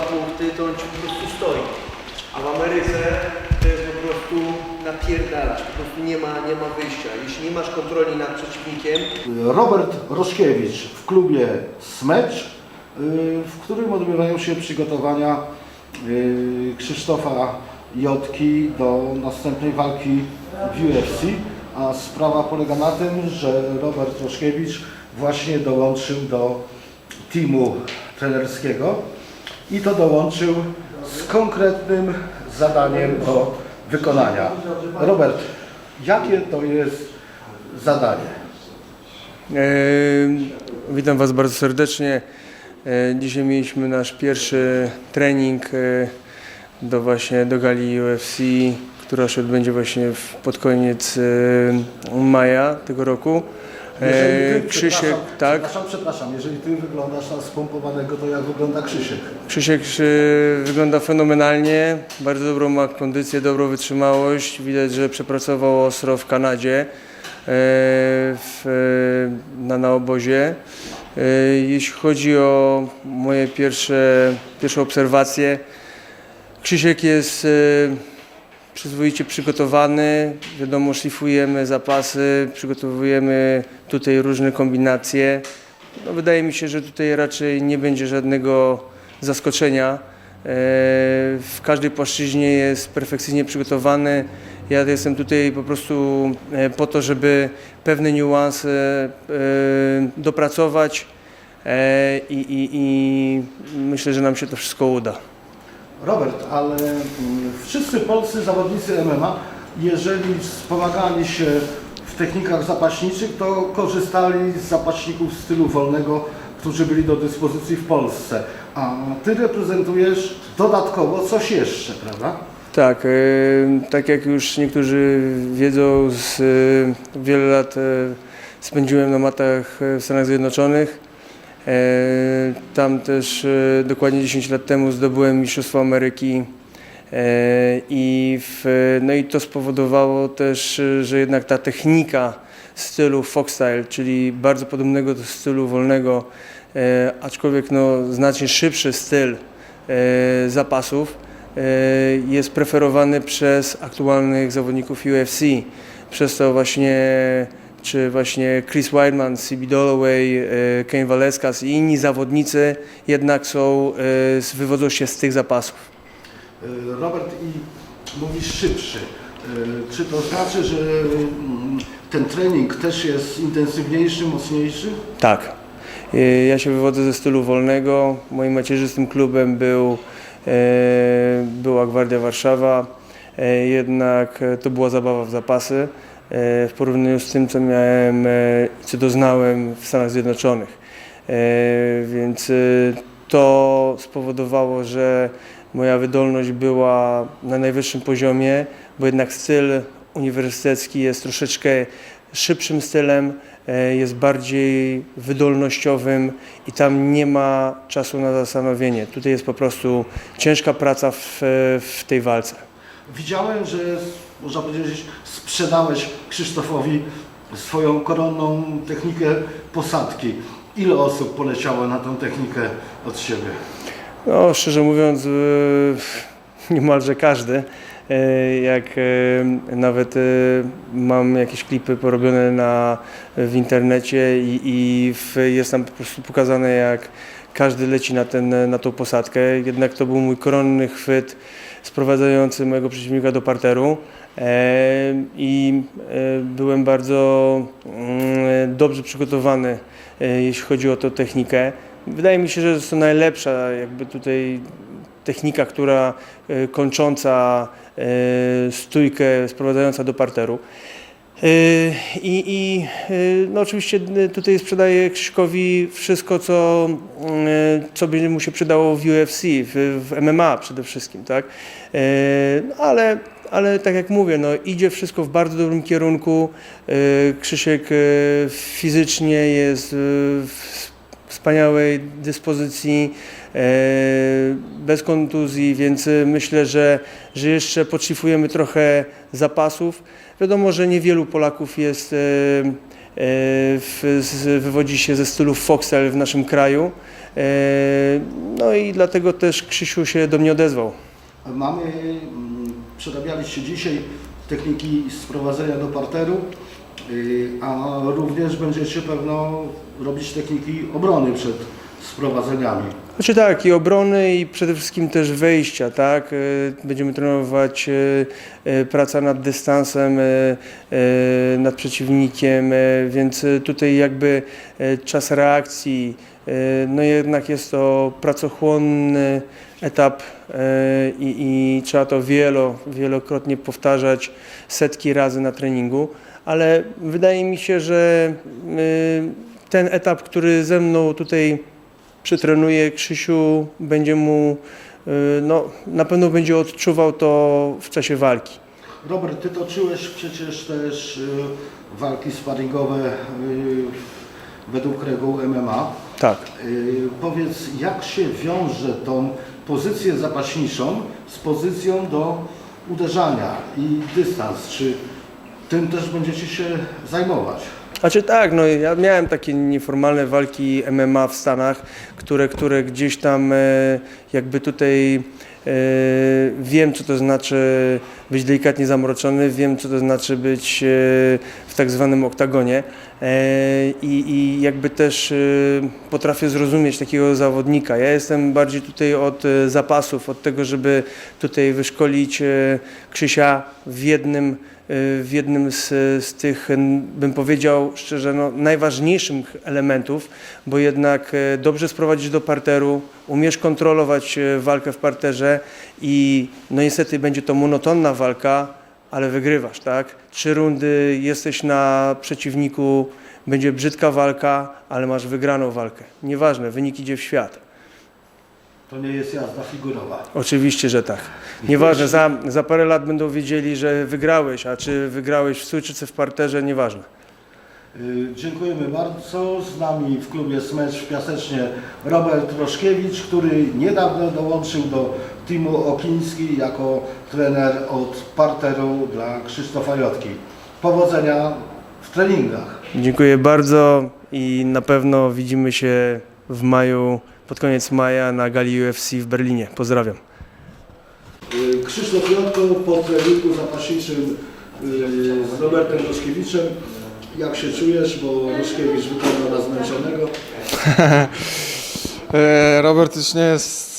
punkty, to on ci po prostu stoi. A w Ameryce to jest po prostu napierdalać, po prostu nie ma, nie ma wyjścia. Jeśli nie masz kontroli nad przeciwnikiem, Robert Roszkiewicz w klubie Smecz, y, w którym odbywają się przygotowania y, Krzysztofa Jotki do następnej walki w UFC. A sprawa polega na tym, że Robert Roszkiewicz właśnie dołączył do teamu trenerskiego i to dołączył z konkretnym zadaniem do wykonania. Robert, jakie to jest zadanie? E, Witam Was bardzo serdecznie. E, Dzisiaj mieliśmy nasz pierwszy trening e, do właśnie do gali UFC, która się odbędzie właśnie w, pod koniec e, maja tego roku. Jeżeli E, ty- Krzysiek, przepraszam, tak? Przepraszam, przepraszam, jeżeli ty wyglądasz na spompowanego, to jak wygląda Krzysiek? Krzysiek e, wygląda fenomenalnie, bardzo dobrą ma kondycję, dobrą wytrzymałość. Widać, że przepracował ostro w Kanadzie e, w, e, na, na obozie. Jeśli chodzi o moje pierwsze, pierwsze obserwacje, Krzysiek jest przyzwoicie przygotowany. Wiadomo, szlifujemy zapasy, przygotowujemy tutaj różne kombinacje. No, wydaje mi się, że tutaj raczej nie będzie żadnego zaskoczenia. E, W każdej płaszczyźnie jest perfekcyjnie przygotowany. Ja jestem tutaj po prostu e, po to, żeby pewne niuanse e, dopracować i, i, i myślę, że nam się to wszystko uda. Robert, ale mm, wszyscy polscy zawodnicy MMA, jeżeli wspomagali się w technikach zapaśniczych, to korzystali z zapaśników stylu wolnego, którzy byli do dyspozycji w Polsce. A ty reprezentujesz dodatkowo coś jeszcze, prawda? Tak, e, tak jak już niektórzy wiedzą, z, e, wiele lat e, spędziłem na matach w Stanach Zjednoczonych. E, Tam też e, dokładnie 10 lat temu zdobyłem Mistrzostwo Ameryki e, i, w, no i to spowodowało też, że jednak ta technika stylu foxstyle, czyli bardzo podobnego do stylu wolnego, aczkolwiek no, znacznie szybszy styl zapasów, jest preferowany przez aktualnych zawodników UFC. Przez to właśnie, czy właśnie Chris Weidman, CB Dolloway, e, Kane Valeskas i inni zawodnicy jednak są, e, wywodzą się z tych zapasów. Y, Robert, i mówisz szybszy. Czy to znaczy, że mm, ten trening też jest intensywniejszy, mocniejszy? Tak. E, Ja się wywodzę ze stylu wolnego. Moim macierzystym klubem był, e, była Gwardia Warszawa. E, Jednak e, to była zabawa w zapasy e, w porównaniu z tym, co miałem, e, co doznałem w Stanach Zjednoczonych. E, Więc e, to spowodowało, że moja wydolność była na najwyższym poziomie, bo jednak styl uniwersytecki jest troszeczkę szybszym stylem, e, jest bardziej wydolnościowym i tam nie ma czasu na zastanowienie. Tutaj jest po prostu ciężka praca w, w tej walce. Widziałem, że można powiedzieć, sprzedałeś Krzysztofowi swoją koronną technikę posadki. Ile osób poleciało na tą technikę od siebie? No, szczerze mówiąc, e, niemalże każdy. E, Jak e, nawet e, mam jakieś klipy porobione na, w internecie i, i w, jest tam po prostu pokazane, jak każdy leci na, ten, na tą posadkę. Jednak to był mój koronny chwyt sprowadzający mojego przeciwnika do parteru. I byłem bardzo mm, dobrze przygotowany, jeśli chodzi o tę technikę. Wydaje mi się, że jest to najlepsza jakby tutaj technika, która e, kończąca e, stójkę, sprowadzająca do parteru. E, I, i no oczywiście tutaj sprzedaję Krzyśkowi wszystko, co, co będzie mu się przydało w UFC, w, w MMA przede wszystkim, tak? No Ale, ale tak jak mówię, no idzie wszystko w bardzo dobrym kierunku. Krzysiek fizycznie jest w wspaniałej dyspozycji, e, bez kontuzji, więc e, myślę, że, że jeszcze podszlifujemy trochę zapasów. Wiadomo, że niewielu Polaków jest, e, z, wywodzi się ze stylu Foxel w naszym kraju. E, No i dlatego też Krzysiu się do mnie odezwał. Mamy, mm, przerabialiście dzisiaj techniki sprowadzenia do parteru, a również będziecie pewno robić techniki obrony przed sprowadzeniami. Znaczy tak, i obrony, i przede wszystkim też wejścia, tak? E, Będziemy trenować e, praca nad dystansem, nad przeciwnikiem, więc tutaj jakby czas reakcji, no jednak jest to pracochłonny etap e, i, i trzeba to wielo, wielokrotnie powtarzać setki razy na treningu, ale wydaje mi się, że e, ten etap, który ze mną tutaj przytrenuje Krzysiu, będzie mu, y, no, na pewno będzie odczuwał to w czasie walki. Robert, Ty toczyłeś przecież też walki sparingowe według reguł MMA. Tak. Y, Powiedz, jak się wiąże tą pozycję zapaśniczą z pozycją do uderzania i dystans? Czy tym też będziecie się zajmować? Znaczy tak, no ja miałem takie nieformalne walki MMA w Stanach, które, które gdzieś tam e, jakby tutaj e, wiem, co to znaczy być delikatnie zamroczony, wiem, co to znaczy być e, w tak zwanym oktagonie e, i, i jakby też e, potrafię zrozumieć takiego zawodnika. Ja jestem bardziej tutaj od zapasów, od tego, żeby tutaj wyszkolić Krzysia w jednym w jednym z, z tych, bym powiedział szczerze, no, najważniejszych elementów, bo jednak dobrze sprowadzić do parteru, umiesz kontrolować walkę w parterze i no niestety będzie to monotonna walka, ale wygrywasz, tak? Trzy rundy jesteś na przeciwniku, będzie brzydka walka, ale masz wygraną walkę. Nieważne, wynik idzie w świat. To nie jest jazda figurowa. Oczywiście, że tak. Nieważne, za, za parę lat będą wiedzieli, że wygrałeś, a czy wygrałeś w stójce czy w parterze, nieważne. Y, Dziękujemy bardzo. Z nami w klubie Smecz w Piasecznie Robert Roszkiewicz, który niedawno dołączył do teamu Okiński jako trener od parteru dla Krzysztofa Jotki. Powodzenia w treningach. Dziękuję bardzo i na pewno widzimy się w maju, pod koniec maja na gali UFC w Berlinie. Pozdrawiam. Y, Krzysztof Jotko po treningu zapaśniczym y, z Robertem Roszkiewiczem. Jak się czujesz, bo Roszkiewicz wygląda na zmęczonego. E, Robert już nie jest,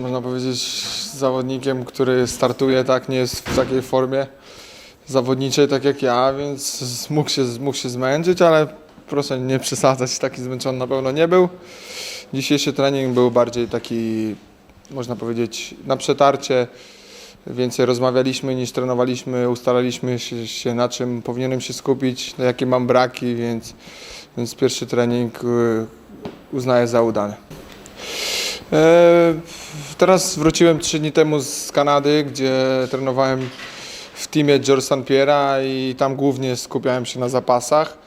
można powiedzieć, zawodnikiem, który startuje tak, nie jest w takiej formie zawodniczej tak jak ja, więc mógł się, mógł się zmęczyć, ale proszę nie przesadzać, taki zmęczony na pewno nie był. Dzisiejszy trening był bardziej taki, można powiedzieć, na przetarcie. Więcej rozmawialiśmy niż trenowaliśmy, ustalaliśmy się, się na czym powinienem się skupić, na jakie mam braki, więc, więc pierwszy trening y, uznaję za udany. E, Teraz wróciłem trzy dni temu z Kanady, gdzie trenowałem w teamie George St. Pierre'a i tam głównie skupiałem się na zapasach.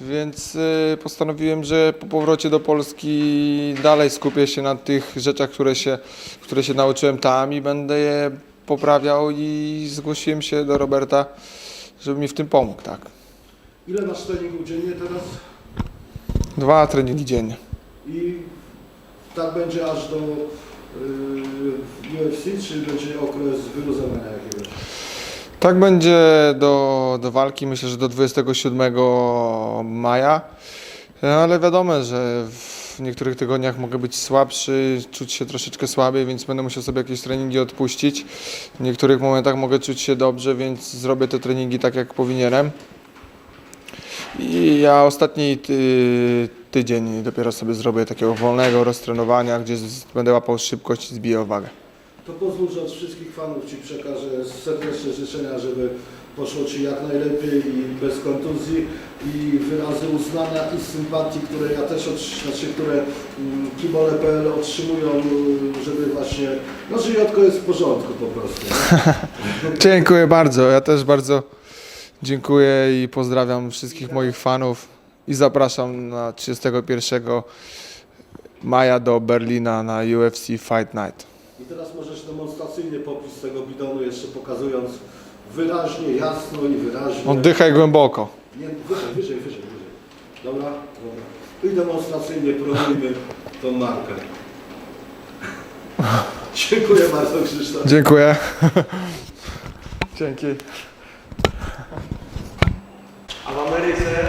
Więc e, postanowiłem, że po powrocie do Polski dalej skupię się na tych rzeczach, które się, które się nauczyłem tam i będę je poprawiał i zgłosiłem się do Roberta, żeby mi w tym pomógł, tak. Ile masz treningów dziennie teraz? Dwa treningi dziennie. I tak będzie aż do y, UFC, czy będzie okres wyluzowania jakiegoś? Tak będzie do, do walki, myślę, że do 27 maja, ale wiadomo, że w niektórych tygodniach mogę być słabszy, czuć się troszeczkę słabiej, więc będę musiał sobie jakieś treningi odpuścić. W niektórych momentach mogę czuć się dobrze, więc zrobię te treningi tak, jak powinienem. I ja ostatni ty, tydzień dopiero sobie zrobię takiego wolnego roztrenowania, gdzie z, będę łapał szybkość i zbiję wagę. To pozwól, że od wszystkich fanów Ci przekażę serdeczne życzenia, żeby poszło Ci jak najlepiej i bez kontuzji i wyrazy uznania i sympatii, które ja też, od, znaczy, które mm, kibole.pl otrzymują, y, żeby właśnie, no że Jotko jest w porządku po prostu. Dziękuję bardzo. Ja też bardzo dziękuję i pozdrawiam wszystkich moich fanów i zapraszam na 31 maja do Berlina na UFC Fight Night. I teraz możesz demonstracyjnie popis tego bidonu jeszcze pokazując wyraźnie, jasno i wyraźnie. Oddychaj głęboko. Nie, wyżej, wyżej, wyżej. Dobra? Dobra. I demonstracyjnie promujmy tą markę. Dziękuję bardzo Krzysztof. Dziękuję. Dzięki. A w Ameryce